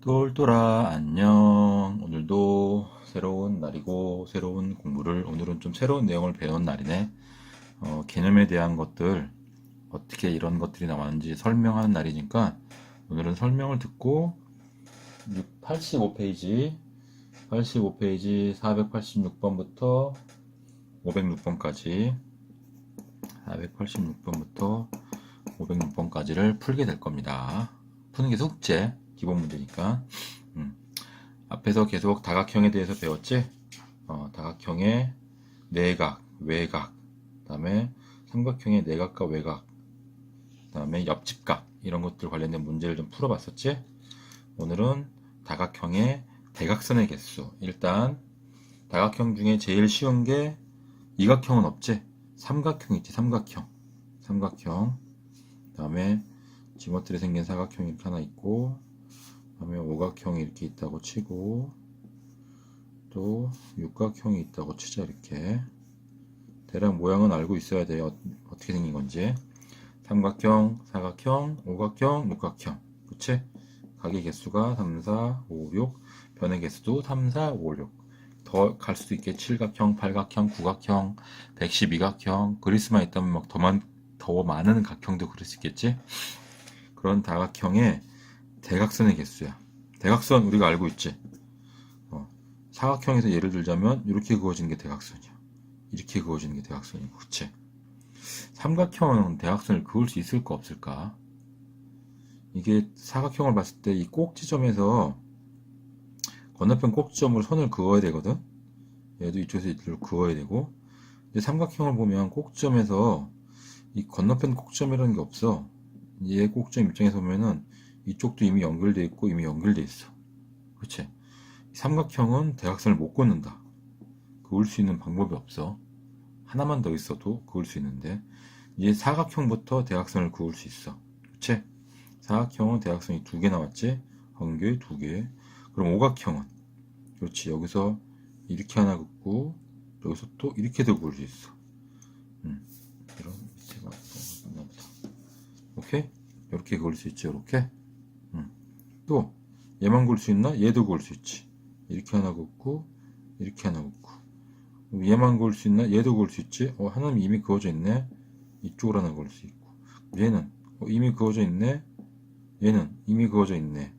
똘똘아 안녕. 오늘도 새로운 날이고 새로운 공부를 오늘은 좀 새로운 내용을 배운 날이네. 어, 개념에 대한 것들 어떻게 이런 것들이 나왔는지 설명하는 날이니까 오늘은 설명을 듣고 85페이지 85페이지 486번부터 506번까지 486번부터 506번까지를 풀게 될 겁니다. 푸는 게 숙제, 기본 문제니까. 음. 앞에서 계속 다각형에 대해서 배웠지? 어, 다각형의 내각, 외각, 그 다음에 삼각형의 내각과 외각, 그 다음에 옆집각, 이런 것들 관련된 문제를 좀 풀어봤었지? 오늘은 다각형의 대각선의 개수. 일단, 다각형 중에 제일 쉬운 게 이각형은 없지? 삼각형 있지, 삼각형. 삼각형. 그 다음에 지멋들이 생긴 사각형이 하나 있고 그 다음에 오각형이 이렇게 있다고 치고 또 육각형이 있다고 치자 이렇게. 대략 모양은 알고 있어야 돼요. 어, 떻게 생긴 건지. 삼각형, 사각형, 오각형, 육각형. 그치? 각의 개수가 3, 4, 5, 6 변의 개수도 3, 4, 5, 6 더 갈 수도 있게 칠각형, 팔각형, 구각형, 112각형. 그리스만 있다면 막 더만 더 많은 각형도 그릴 수 있겠지? 그런 다각형의 대각선의 개수야. 대각선 우리가 알고 있지. 어, 사각형에서 예를 들자면 이렇게 그어지는 게 대각선이야. 이렇게 그어지는 게 대각선이고, 그치? 삼각형은 대각선을 그을 수 있을까 없을까? 이게 사각형을 봤을 때 이 꼭지점에서 건너편 꼭지점으로 선을 그어야 되거든. 얘도 이쪽에서 이쪽으로 그어야 되고. 이제 삼각형을 보면 꼭지점에서 이 건너편 꼭지점이라는 게 없어. 얘 꼭지점 입장에서 보면은 이쪽도 이미 연결돼 있고 이미 연결돼 있어. 그렇지? 삼각형은 대각선을 못 걷는다. 그을 수 있는 방법이 없어. 하나만 더 있어도 그을 수 있는데 이제 사각형부터 대각선을 그을 수 있어. 그렇지? 사각형은 대각선이 두 개 나왔지? 한 개, 두 개. 그럼 오각형은 그렇지. 여기서 이렇게 하나 긋고 여기서 또 이렇게도 그을 수 있어. 음, 이런 밑에가 있나 보다. 오케이? 이렇게 그을 수 있지, 이렇게. 음. 또, 얘만 그을 수 있나? 얘도 그을 수 있지. 이렇게 하나 긋고, 이렇게 하나 긋고. 얘만 그을 수 있나? 얘도 그을 수 있지. 어, 하나는 이미 그어져 있네. 이쪽으로 하나 그을 수 있고. 얘는, 어, 이미 그어져 있네. 얘는 이미 그어져 있네.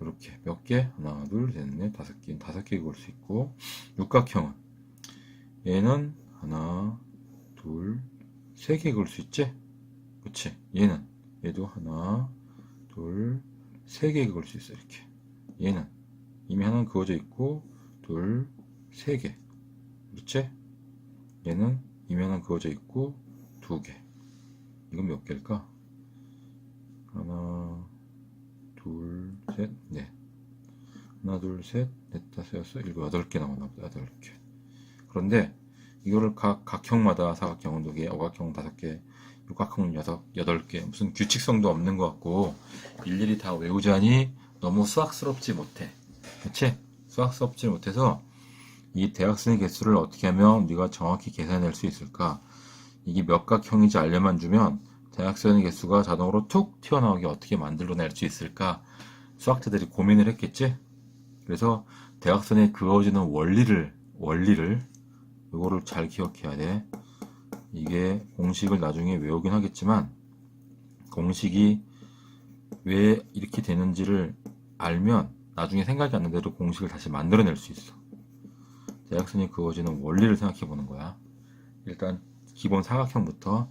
이렇게 몇 개? 하나, 둘, 셋, 넷, 다섯 개, 다섯 개 그을 수 있고. 육각형은 얘는 하나, 둘, 세 개 그을 수 있지? 그치? 얘는 얘도 하나, 둘, 세 개 그을 수 있어 이렇게. 얘는 이미 하나는 그어져 있고 둘, 세 개. 그렇지? 얘는 이미 하나는 그어져 있고 두 개. 이건 몇 개일까? 하나, 둘, 셋, 넷. 하나, 둘, 셋, 넷, 다섯, 여섯, 일곱, 여덟 개 나왔나 보다. 여덟 개. 그런데 이거를 각 각형마다 사각형은 두 개, 오각형은 다섯 개, 육각형은 여섯, 여덟 개 무슨 규칙성도 없는 것 같고 일일이 다 외우자니 너무 수학스럽지 못해. 그치? 수학스럽지 못해서 이 대각선의 개수를 어떻게 하면 네가 정확히 계산해낼 수 있을까? 이게 몇 각형인지 알려만 주면 대각선의 개수가 자동으로 툭 튀어나오게 어떻게 만들어낼 수 있을까? 수학자들이 고민을 했겠지? 그래서 대각선에 그어지는 원리를 원리를 이거를 잘 기억해야 돼. 이게 공식을 나중에 외우긴 하겠지만 공식이 왜 이렇게 되는지를 알면 나중에 생각이 안 나는 대로 공식을 다시 만들어낼 수 있어. 대각선이 그어지는 원리를 생각해 보는 거야. 일단 기본 사각형부터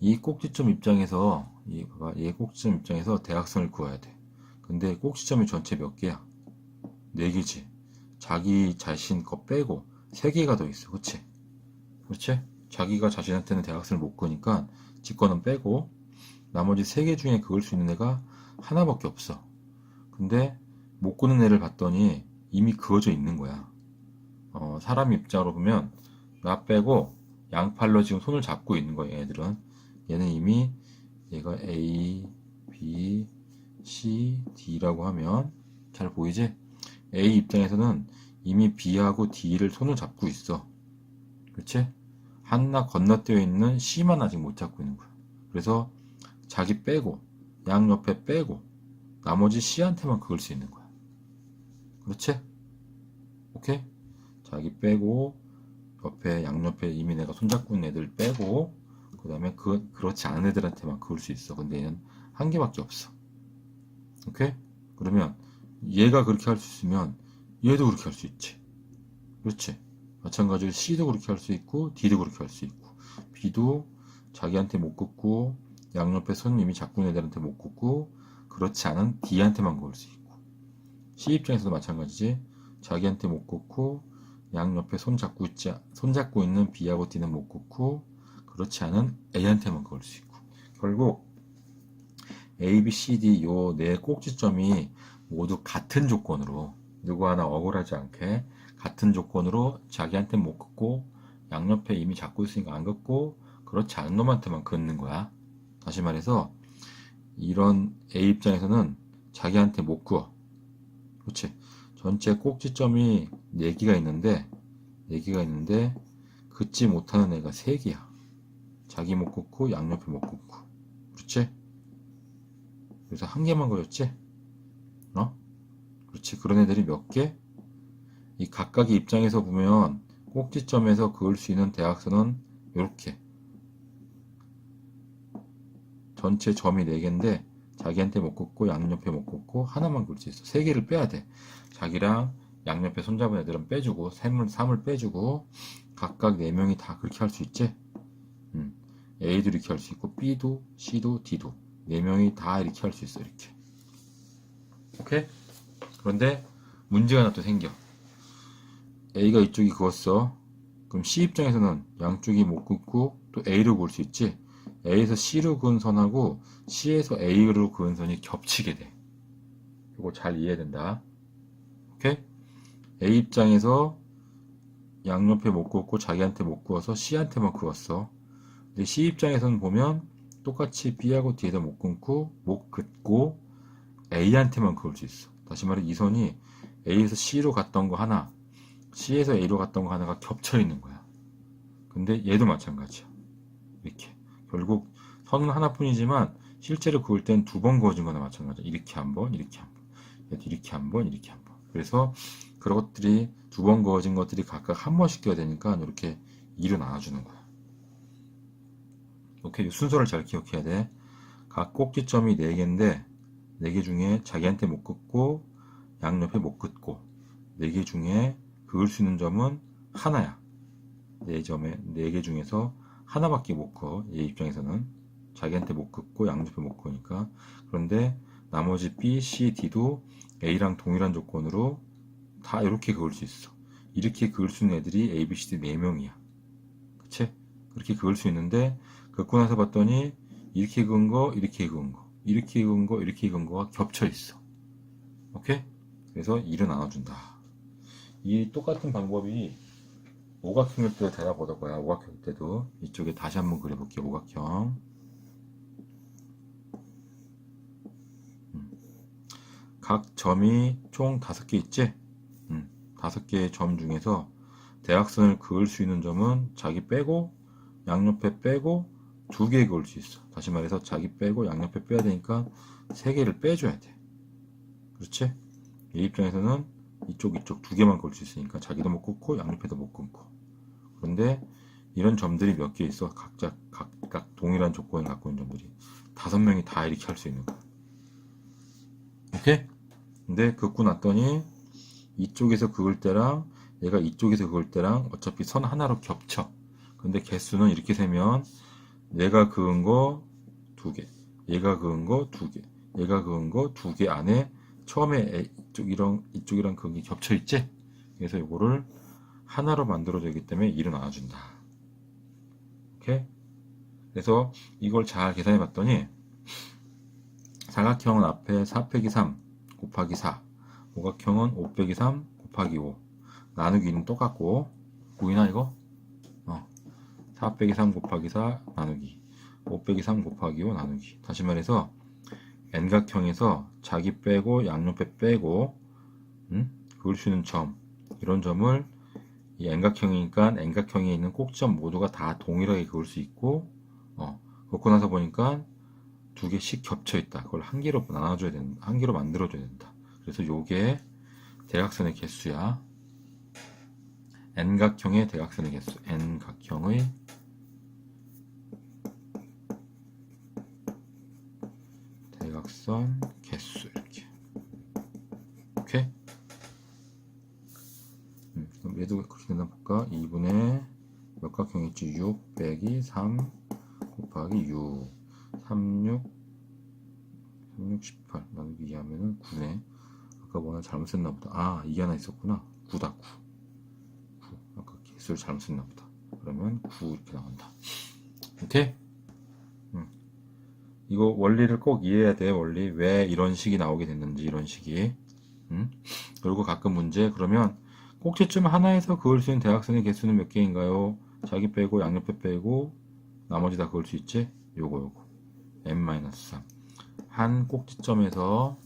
이 꼭지점 입장에서 이 봐봐 이 꼭지점 입장에서 대각선을 그어야 돼. 근데 꼭지점이 전체 몇 개야? 네 개지. 자기 자신 거 빼고 세 개가 더 있어. 그치? 그렇지? 자기가 자신한테는 대각선을 못지 거는 빼고 나머지 세 개 중에 그을 수 있는 애가 하나밖에 없어. 근데 못 그는 애를 봤더니 이미 그어져 있는 거야. 어, 사람 입장으로 보면 나 빼고 양팔로 지금 손을 잡고 있는 거야. 얘들은 얘는 이미 얘가 A, B, C, D라고 하면 잘 보이지? A 입장에서는 이미 B하고 D를 손을 잡고 있어. 그렇지? 하나 건너뛰어 있는 C만 아직 못 잡고 있는 거야. 그래서 자기 빼고 양 옆에 빼고 나머지 C한테만 그을 수 있는 거야. 그렇지? 오케이? 자기 빼고 옆에 양옆에 이미 내가 손잡고 있는 애들 빼고 그 다음에 그 그렇지 않은 애들한테만 그을 수 있어. 근데 얘는 한 개밖에 없어. 오케이? 그러면 얘가 그렇게 할 수 있으면 얘도 그렇게 할 수 있지. 그렇지? 마찬가지로 C도 그렇게 할 수 있고 D도 그렇게 할 수 있고 B도 자기한테 못 긋고 양옆에 손 이미 잡고 있는 애들한테 못 긋고 그렇지 않은 D한테만 그을 수 있고 C 입장에서도 마찬가지지. 자기한테 못 긋고 양옆에 손 잡고 있지 손 잡고 있는 B하고 D는 못 긋고 그렇지 않은 A한테만 그을 수 있고 결국 A, B, C, D 요 네 꼭지점이 모두 같은 조건으로 누구 하나 억울하지 않게 같은 조건으로 자기한테 못 긋고 양옆에 이미 잡고 있으니까 안 긋고 그렇지 않은 놈한테만 긋는 거야. 다시 말해서 이런 A 입장에서는 자기한테 못 그어. 그렇지. 전체 꼭지점이 4개가 있는데 4개가 있는데 긋지 못하는 애가 3개야. 자기 못 긋고 양옆에 못 긋고. 그렇지? 그래서 한 개만 그렸지? 어? 그렇지. 그런 애들이 몇 개? 이 각각의 입장에서 보면 꼭지점에서 그을 수 있는 대각선은 이렇게 전체 점이 4개인데 자기한테 못 긋고 양옆에 못 긋고 하나만 그을 수 있어. 3개를 빼야 돼. 자기랑 양옆에 손잡은 애들은 빼주고 3을, 3을 빼주고 각각 4명이 다 그렇게 할 수 있지? 음. A도 이렇게 할 수 있고 B도 C도 D도 4명이 다 이렇게 할 수 있어. 이렇게. 오케이? 그런데 문제가 하나 또 생겨. A가 이쪽이 그었어. 그럼 C 입장에서는 양쪽이 못 긋고 또 A로 그을 수 있지. A에서 C로 그은 선하고 C에서 A로 그은 선이 겹치게 돼. 이거 잘 이해해야 된다. 오케이? A 입장에서 양옆에 못 긋고 자기한테 못 그어서 C한테만 그었어. 근데 C 입장에서는 보면 똑같이 B하고 D에서 못 긋고 못 긋고 A한테만 그을 수 있어. 다시 말해 이 선이 A에서 C로 갔던 거 하나, C에서 A로 갔던 거 하나가 겹쳐 있는 거야. 근데 얘도 마찬가지야. 이렇게. 결국 선은 하나뿐이지만 실제로 그을 땐 두 번 그어진 거나 마찬가지야. 이렇게 한 번, 이렇게 한 번. 이렇게 한 번, 이렇게 한 번. 그래서 그런 것들이 두 번 그어진 것들이 각각 한 번씩 껴야 되니까 이렇게 2로 나눠주는 거야. 오케이. 순서를 잘 기억해야 돼. 각 꼭지점이 4개인데 4개 중에 자기한테 못 긋고 양옆에 못 긋고 4개 중에 그을 수 있는 점은 하나야. 4점에 4개 중에서 하나밖에 못 그어. 얘 입장에서는 자기한테 못 긋고 양옆에 못 그으니까. 그런데 나머지 B, C, D도 A랑 동일한 조건으로 다 이렇게 그을 수 있어. 이렇게 그을 수 있는 애들이 A, B, C, D 4명이야. 그치? 그렇게 그을 수 있는데 긋고 나서 봤더니 이렇게 그은 거, 이렇게 그은 거, 이렇게 그은 거, 이렇게 그은 거가 겹쳐 있어. 오케이? 그래서 2로 나눠준다. 이 똑같은 방법이 오각형일 때도 되나 보다 거야. 오각형일 때도 이쪽에 다시 한번 그려볼게요. 오각형. 음. 각 점이 총 다섯 개 있지? 음, 다섯 개의 점 중에서 대각선을 그을 수 있는 점은 자기 빼고 양옆에 빼고 두 개 그을 수 있어. 다시 말해서 자기 빼고 양옆에 빼야 되니까 세 개를 빼줘야 돼. 그렇지? 얘 입장에서는 이쪽 이쪽 두 개만 그을 수 있으니까 자기도 못 긋고 양옆에도 못 긋고. 그런데 이런 점들이 몇 개 있어. 각자 각각 동일한 조건을 갖고 있는 점들이 다섯 명이 다 이렇게 할 수 있는 거야. 오케이? 근데 긋고 났더니 이쪽에서 그을 때랑 얘가 이쪽에서 그을 때랑 어차피 선 하나로 겹쳐. 근데 개수는 이렇게 세면 내가 그은 거 두개 얘가 그은 거 두개 얘가 그은 거 두 개 안에 처음에 이쪽 이랑 이쪽이랑 그은 게 겹쳐 있지? 그래서 이거를 하나로 만들어지기 때문에 2로 나눠준다. 오케이? 그래서 이걸 잘 계산해 봤더니 사각형은 앞에 4 빼기 3 곱하기 4 오각형은 5 빼기 3 곱하기 5 나누기는 똑같고 보이나 이거? 어. 4 빼기 3 곱하기 4 나누기 5 빼기 3 곱하기 5 나누기 다시 말해서 N각형에서 자기 빼고 양옆에 빼고 음? 그을 수 있는 점 이런 점을 이 N각형이니까 N각형에 있는 꼭지점 모두가 다 동일하게 그을 수 있고 어, 그렇고 나서 보니까 두 개씩 겹쳐 있다. 그걸 한 개로 나눠줘야 된다. 한 개로 만들어줘야 된다. 그래서 요게 대각선의 개수야. n각형의 대각선의 개수. n각형의 대각선 개수 이렇게. 오케이. 음, 그럼 얘도 그렇게 된다 볼까? 2분의 몇 각형 있지? 6 빼기 3 곱하기 6 36 36 18 나누기 2 하면은 9네 아까 뭐 하나 잘못 썼나 보다 아 이게 하나 있었구나 9다 9 9 아까 개수를 잘못 썼나 보다 그러면 9 이렇게 나온다 오케이? 음. 이거 원리를 꼭 이해해야 돼 원리 왜 이런 식이 나오게 됐는지 이런 식이 음? 그리고 가끔 문제 그러면 꼭지점 하나에서 그을 수 있는 대각선의 개수는 몇 개인가요? 자기 빼고 양옆에 빼고 나머지 다 그을 수 있지? 요거 요거 n-3 한 꼭지점에서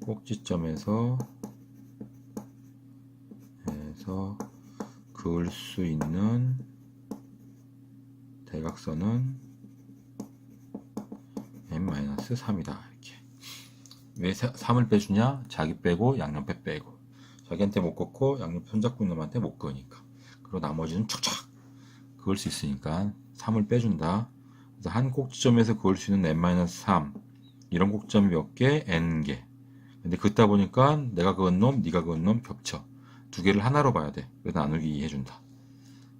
꼭지점에서 해서 그을 수 있는 대각선은 n-3이다 이렇게. 왜 3을 빼주냐? 자기 빼고 양옆에 빼고. 자기한테 못 긋고 양옆 손잡고 있는 놈한테 못 그으니까. 그리고 나머지는 척척 그을 수 있으니까 3을 빼준다. 그래서 한 꼭지점에서 그을 수 있는 n-3 이런 꼭지점이 몇 개? n개. 근데 긋다 보니까 내가 그은 놈, 네가 그은 놈 겹쳐. 두 개를 하나로 봐야 돼. 그래서 나누기 2 해준다.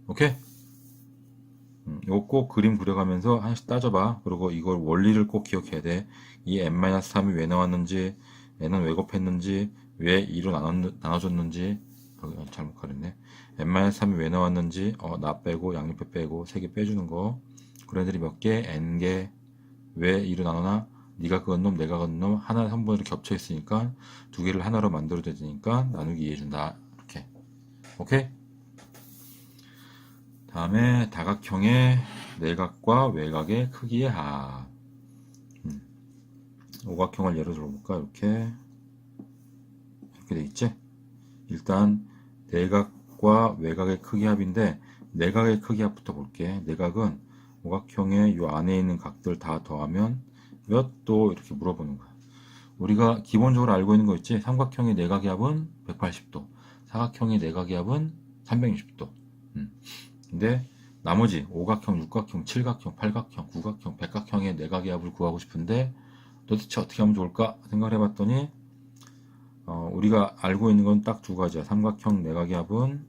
오케이? 음, 이거 꼭 그림 그려가면서 하나씩 따져봐. 그리고 이걸 원리를 꼭 기억해야 돼. 이 n-3이 왜 나왔는지, n은 왜 곱했는지, 왜 2로 나눴, 나눠줬는지, 어, 잘못 가렸네. n-3이 왜 나왔는지, 어, 나 빼고, 양옆에 빼고, 3개 빼주는 거. 그런 애들이 몇 개, n개, 왜 2로 나누나, 네가 그은 놈, 내가 그은 놈, 하나, 한 번으로 겹쳐 있으니까, 두 개를 하나로 만들어야 되니까, 나누기 2 해준다. 이렇게. 오케이? 다음에 다각형의 내각과 외곽의 크기의 합. 음. 오각형을 예로 들어볼까? 이렇게 이렇게 돼 있지? 일단 내각과 외곽의 크기 합인데 내각의 크기 합부터 볼게. 내각은 오각형의 요 안에 있는 각들 다 더하면 몇 도 이렇게 물어보는 거야. 우리가 기본적으로 알고 있는 거 있지? 삼각형의 내각의 합은 180도, 사각형의 내각의 합은 360도. 음. 근데 나머지 오각형, 육각형, 칠각형, 팔각형, 구각형, 백각형의 내각의 합을 구하고 싶은데 도대체 어떻게 하면 좋을까 생각을 해봤더니 어, 우리가 알고 있는 건 딱 두 가지야. 삼각형 내각의 합은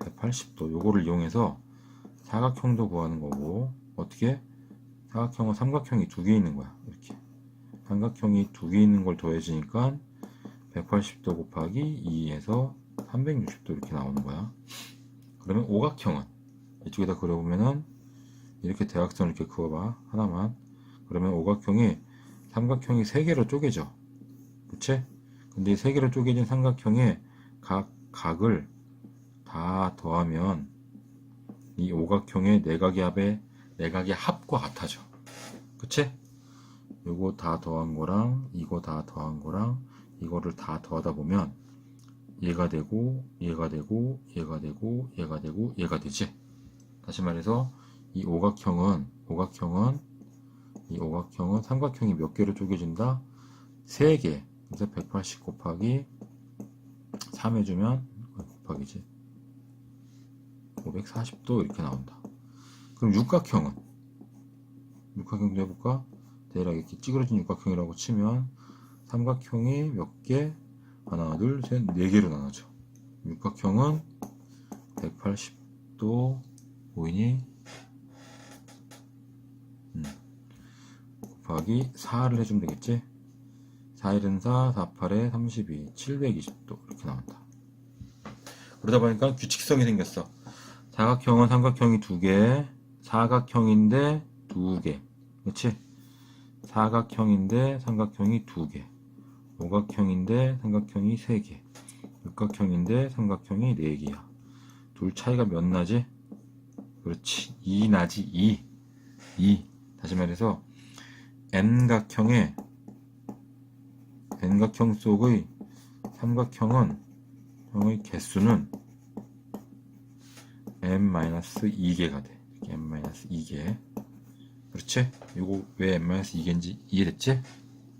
180도. 요거를 이용해서 사각형도 구하는 거고 어떻게? 사각형은 삼각형이 두 개 있는 거야. 이렇게 삼각형이 두 개 있는 걸 더해주니까 180도 곱하기 2에서 360도 이렇게 나오는 거야. 그러면 오각형은 이쪽에다 그려보면은 이렇게 대각선을 이렇게 그어봐 하나만 그러면 오각형이 삼각형이 세 개로 쪼개져 그치? 근데 이세 개로 쪼개진 삼각형의 각 각을 다 더하면 이 오각형의 내각의 합의 내각의 합과 같아져 그치? 요거 다 더한 거랑 이거 다 더한 거랑 이거를 다 더하다 보면 얘가 되고 얘가 되고 얘가 되고 얘가 되고 얘가 되지. 다시 말해서 이 오각형은 오각형은 이 오각형은 삼각형이 몇 개로 쪼개진다? 3개. 그래서 180 곱하기 3 해주면 곱하기지. 540도 이렇게 나온다. 그럼 육각형은? 육각형도 해볼까? 대략 이렇게 찌그러진 육각형이라고 치면 삼각형이 몇 개? 하나, 둘, 셋, 네 개로 나눠져. 육각형은 180도 보이니? 음. 곱하기 4를 해주면 되겠지? 4 1은 4, 4 8에 32, 720도 이렇게 나온다. 그러다 보니까 규칙성이 생겼어. 사각형은 삼각형이 두 개, 사각형인데 두 개, 그렇지? 사각형인데 삼각형이 두 개. 오각형인데 삼각형이 3개 육각형인데 삼각형이 4개야 둘 차이가 몇 나지? 그렇지 2 나지 2 2 다시 말해서 n각형의 n각형 속의 삼각형은 형의 개수는 n-2개가 돼 n-2개 그렇지? 이거 왜 n-2개인지 이해됐지?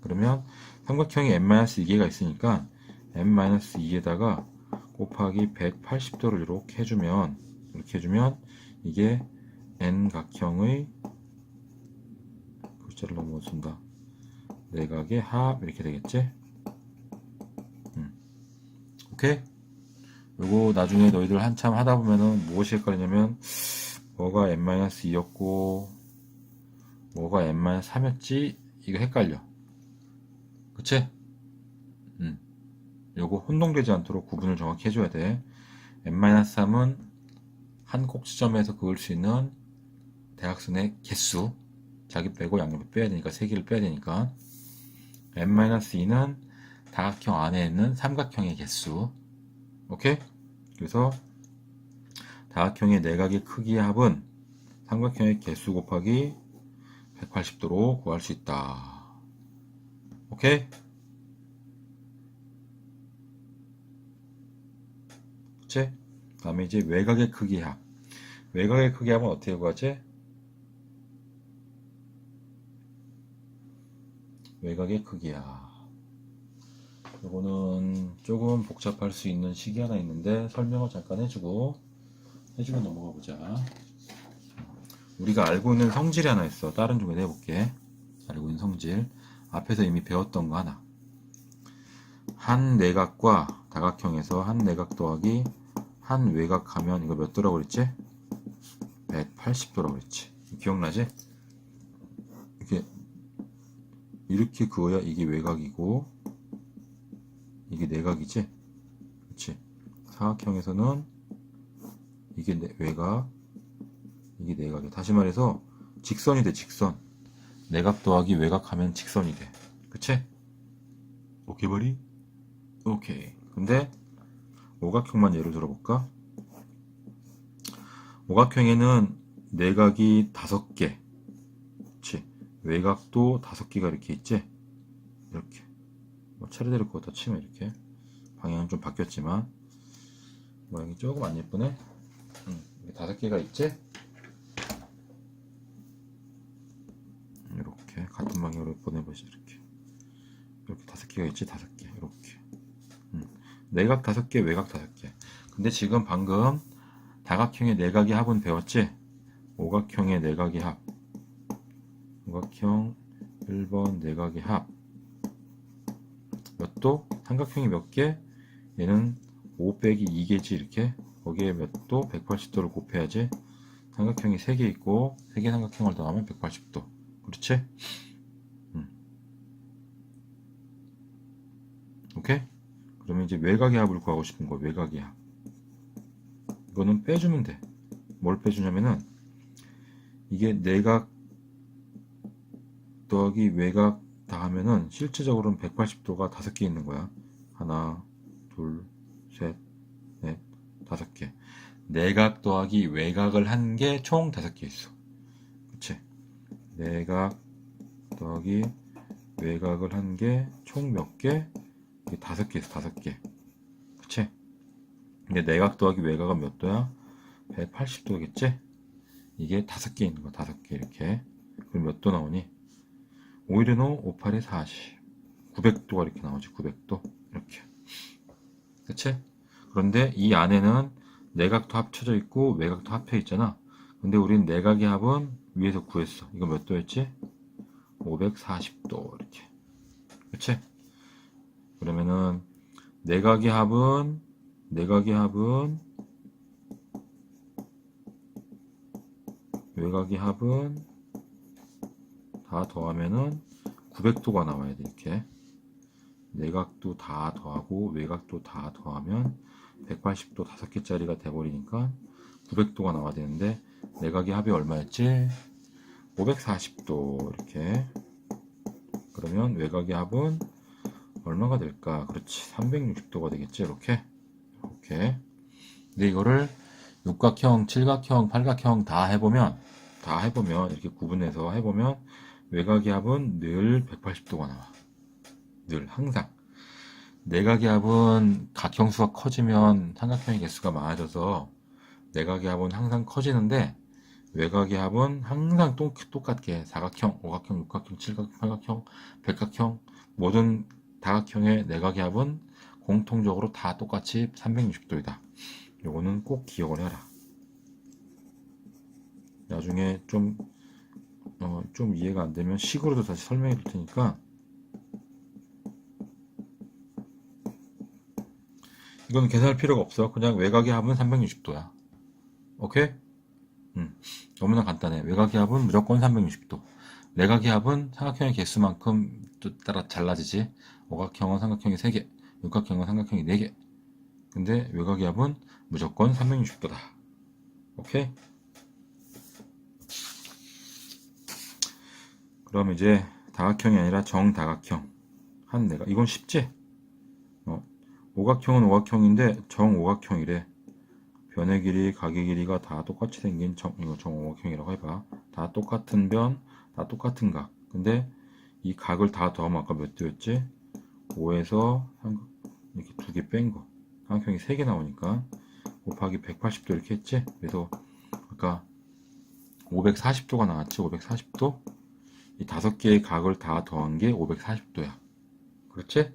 그러면 삼각형이 n-2개가 있으니까 n-2에다가 곱하기 180도를 이렇게 해주면 이렇게 해주면 이게 n각형의 글자를 못 쓴다 내각의 합 이렇게 되겠지? 음. 오케이? 요거 나중에 너희들 한참 하다 보면은 무엇이 헷갈리냐면 뭐가 n-2였고 뭐가 n-3였지 이거 헷갈려 그치? 음. 요거 혼동되지 않도록 구분을 정확히 해줘야 돼 n-3은 한 꼭지점에서 그을 수 있는 대각선의 개수 자기 빼고 양옆에 빼야 되니까 세 개를 빼야 되니까 n-2는 다각형 안에 있는 삼각형의 개수 오케이? 그래서 다각형의 내각의 크기의 합은 삼각형의 개수 곱하기 180도로 구할 수 있다. 오케이? 그치? 다음에 이제 외곽의 크기 합. 외곽의 크기 합은 어떻게 구하지? 외곽의 크기야. 요거는 조금 복잡할 수 있는 식이 하나 있는데 설명을 잠깐 해주고 해주고 넘어가 보자. 우리가 알고 있는 성질이 하나 있어. 다른 종에 해볼게. 알고 있는 성질. 앞에서 이미 배웠던 거 하나. 한 내각과 다각형에서 한 내각 더하기 한 외곽 하면 이거 몇 도라고 그랬지? 180도라고 그랬지. 기억나지? 이렇게 이렇게 그어야 이게 외곽이고 이게 내각이지? 그치? 사각형에서는 이게 내- 외곽 이게 내각이야. 다시 말해서 직선이 돼 직선 내각 더하기 외곽 하면 직선이 돼. 그치? 오케이 버리? 오케이. 근데 오각형만 예를 들어볼까? 오각형에는 내각이 다섯 개. 그치? 외곽도 다섯 개가 이렇게 있지? 이렇게. 뭐 차례대로 그거 다 치면 이렇게. 방향은 좀 바뀌었지만, 모양이 조금 안 예쁘네? 응, 다섯 개가 있지? 이렇게. 같은 방향으로 보내보시, 이렇게. 이렇게 다섯 개가 있지? 다섯 개. 이렇게. 응. 내각 다섯 개, 외곽 다섯 개. 근데 지금 방금 다각형의 내각의 합은 배웠지? 오각형의 내각의 합. 오각형 1번 내각의 합. 몇 도? 삼각형이 몇 개? 얘는 5 빼기 2개지 이렇게. 거기에 몇 도? 180도를 곱해야지. 삼각형이 3개 있고 3개 삼각형을 더하면 180도. 그렇지? 음. 오케이? 그러면 이제 외곽의 합을 구하고 싶은 거야. 외곽의 합. 이거는 빼주면 돼. 뭘 빼주냐면은 이게 내각 더하기 외곽 다 하면은 실제적으로는 180도가 다섯 개 있는 거야. 하나, 둘, 셋, 넷, 다섯 개. 내각 더하기 외곽을 한 게 총 다섯 개 있어. 내각 더하기 외곽을 한게총몇 개? 이게 다섯 개 있어, 다섯 개. 그치? 근데 내각 더하기 외곽은 몇 도야? 180도겠지? 이게 다섯 개 있는 거야, 다섯 개 이렇게. 그럼 몇 도 나오니? 5 1에 넣어 5, 8에 40. 900도가 이렇게 나오지, 900도. 이렇게. 그치? 그런데 이 안에는 내각도 합쳐져 있고 외곽도 합쳐 있잖아. 근데 우린 내각의 합은 위에서 구했어. 이거 몇 도였지? 540도. 이렇게. 그치? 그러면은 내각의 합은 내각의 합은 외곽의 합은 다 더하면은 900도가 나와야 돼 이렇게 내각도 다 더하고 외곽도 다 더하면 180도 5개짜리가 돼버리니까 900도가 나와야 되는데 내각의 합이 얼마였지? 540도 이렇게 그러면 외곽의 합은 얼마가 될까? 그렇지 360도가 되겠지 이렇게 이렇게 근데 이거를 육각형, 칠각형, 팔각형 다 해보면 다 해보면 이렇게 구분해서 해보면 외곽의 합은 늘 180도가 나와. 늘 항상. 내각의 합은 각형수가 커지면 삼각형의 개수가 많아져서 내각의 합은 항상 커지는데 외곽의 합은 항상 똑, 똑같게 사각형, 오각형, 육각형, 칠각형, 팔각형, 백각형 모든 다각형의 내각의 합은 공통적으로 다 똑같이 360도이다. 요거는 꼭 기억을 해라. 나중에 좀, 어, 좀 이해가 안 되면 식으로도 다시 설명해 줄 테니까 이건 계산할 필요가 없어. 그냥 외곽의 합은 360도야. 오케이? 음, 너무나 간단해. 외곽의 합은 무조건 360도. 내각의 합은 삼각형의 개수만큼 또 따라 잘라지지. 오각형은 삼각형이 3개, 육각형은 삼각형이 4개. 근데 외곽의 합은 무조건 360도다. 오케이? 그럼 이제 다각형이 아니라 정다각형. 한 내가 이건 쉽지? 어, 오각형은 오각형인데 정오각형이래. 변의 길이, 각의 길이가 다 똑같이 생긴 정, 이거 정오각형이라고 해봐. 다 똑같은 변, 다 똑같은 각. 근데 이 각을 다 더하면 아까 몇 도였지? 5에서 이렇게 두 개 뺀 거. 삼각형이 3개 나오니까 곱하기 180도 이렇게 했지? 그래서 아까 540도가 나왔지? 540도? 이 다섯 개의 각을 다 더한 게 540도야. 그렇지?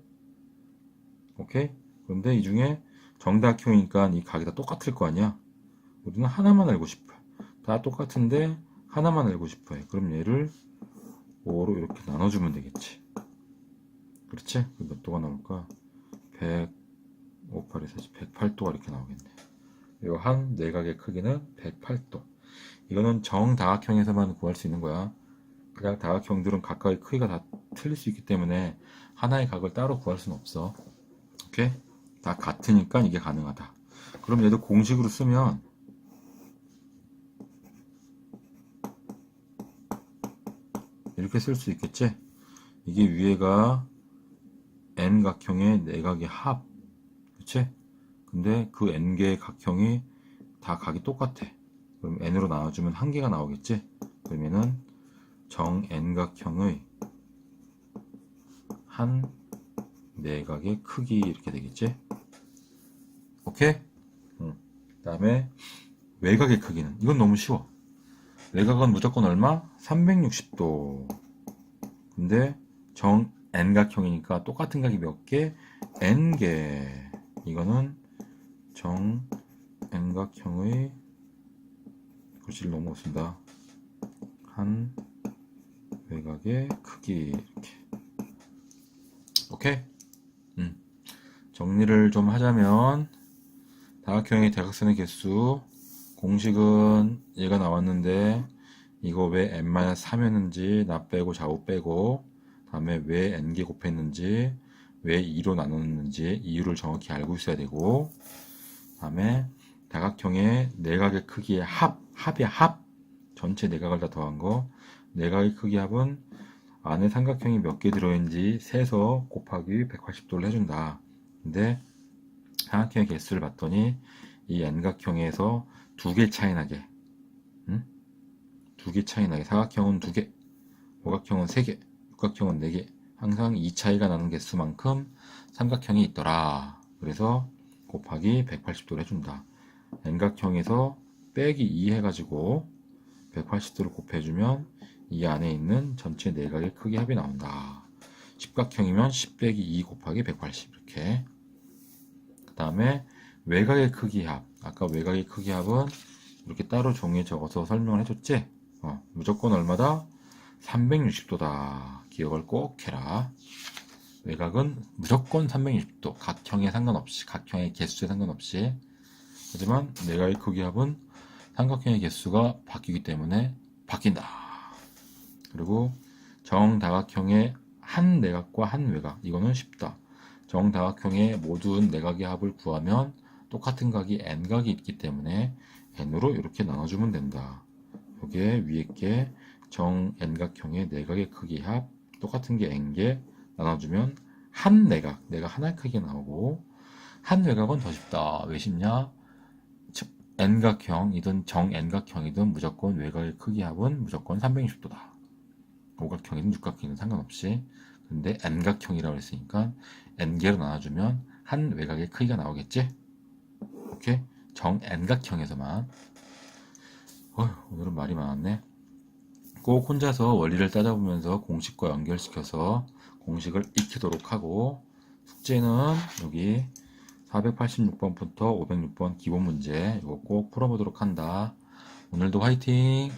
오케이? 그런데 이 중에 정다각형이니까 이 각이 다 똑같을 거 아니야? 우리는 하나만 알고 싶어. 다 똑같은데 하나만 알고 싶어 해. 그럼 얘를 5로 이렇게 나눠주면 되겠지. 그렇지? 그몇 도가 나올까? 100, 5, 8, 40, 108도가 이렇게 나오겠네. 요한 내각의 크기는 108도. 이거는 정다각형에서만 구할 수 있는 거야. 그냥 다각형들은 각각의 크기가 다 틀릴 수 있기 때문에 하나의 각을 따로 구할 수는 없어. 오케이? 다 같으니까 이게 가능하다. 그럼 얘도 공식으로 쓰면 이렇게 쓸 수 있겠지? 이게 위에가 n각형의 내각의 합. 그치? 근데 그 n개의 각형이 다 각이 똑같아. 그럼 n으로 나눠주면 한 개가 나오겠지? 그러면은 정 n각형의 한 내각의 크기 이렇게 되겠지? 오케이? 응. 그 다음에 외곽의 크기는 이건 너무 쉬워. 외곽은 무조건 얼마? 360도. 근데 정 n각형이니까 똑같은 각이 몇 개? n개. 이거는 정 n각형의 글씨를 너무 못 쓴다. 한 외곽의 크기 이렇게. 오케이? 음. 정리를 좀 하자면 다각형의 대각선의 개수 공식은 얘가 나왔는데 이거 왜 n-3였는지 나 빼고 좌우 빼고 다음에 왜 n개 곱했는지 왜 2로 나눴는지 이유를 정확히 알고 있어야 되고 다음에 다각형의 내각의 크기의 합 합이야 합 전체 내각을 다 더한 거 내각의 크기 합은 안에 삼각형이 몇 개 들어있는지 세서 곱하기 180도를 해준다 근데 삼각형의 개수를 봤더니 이 n각형에서 두 개 차이 나게 응? 두개 차이 나게 사각형은 두 개, 오각형은 세 개, 육각형은 네 개. 항상 이 차이가 나는 개수만큼 삼각형이 있더라. 그래서 곱하기 180도를 해준다. n각형에서 빼기 2 해가지고 180도를 곱해주면 이 안에 있는 전체 내각의 크기 합이 나온다. 십각형이면 10 빼기 2 곱하기 180 이렇게. 그 다음에 외곽의 크기 합. 아까 외곽의 크기 합은 이렇게 따로 종이에 적어서 설명을 해줬지? 어, 무조건 얼마다? 360도다. 기억을 꼭 해라. 외곽은 무조건 360도. 각형에 상관없이, 각형의 개수에 상관없이. 하지만 내각의 크기 합은 삼각형의 개수가 바뀌기 때문에 바뀐다. 그리고 정다각형의 한 내각과 한 외곽. 이거는 쉽다. 정다각형의 모든 내각의 합을 구하면 똑같은 각이 n각이 있기 때문에 n으로 이렇게 나눠주면 된다. 여기에 위에 게 정 n각형의 내각의 크기 합 똑같은 게 n개 나눠주면 한 내각, 내각 하나의 크기가 나오고 한 외곽은 더 쉽다. 왜 쉽냐? n각형이든 정 n각형이든 무조건 외곽의 크기 합은 무조건 360도다. 오각형이든 육각형이든 상관없이 근데 n각형이라고 했으니까 n개로 나눠주면 한 외곽의 크기가 나오겠지? 오케이? 정 n각형에서만 어휴, 오늘은 말이 많았네. 꼭 혼자서 원리를 따져보면서 공식과 연결시켜서 공식을 익히도록 하고 숙제는 여기 486번부터 506번 기본 문제 이거 꼭 풀어보도록 한다. 오늘도 화이팅!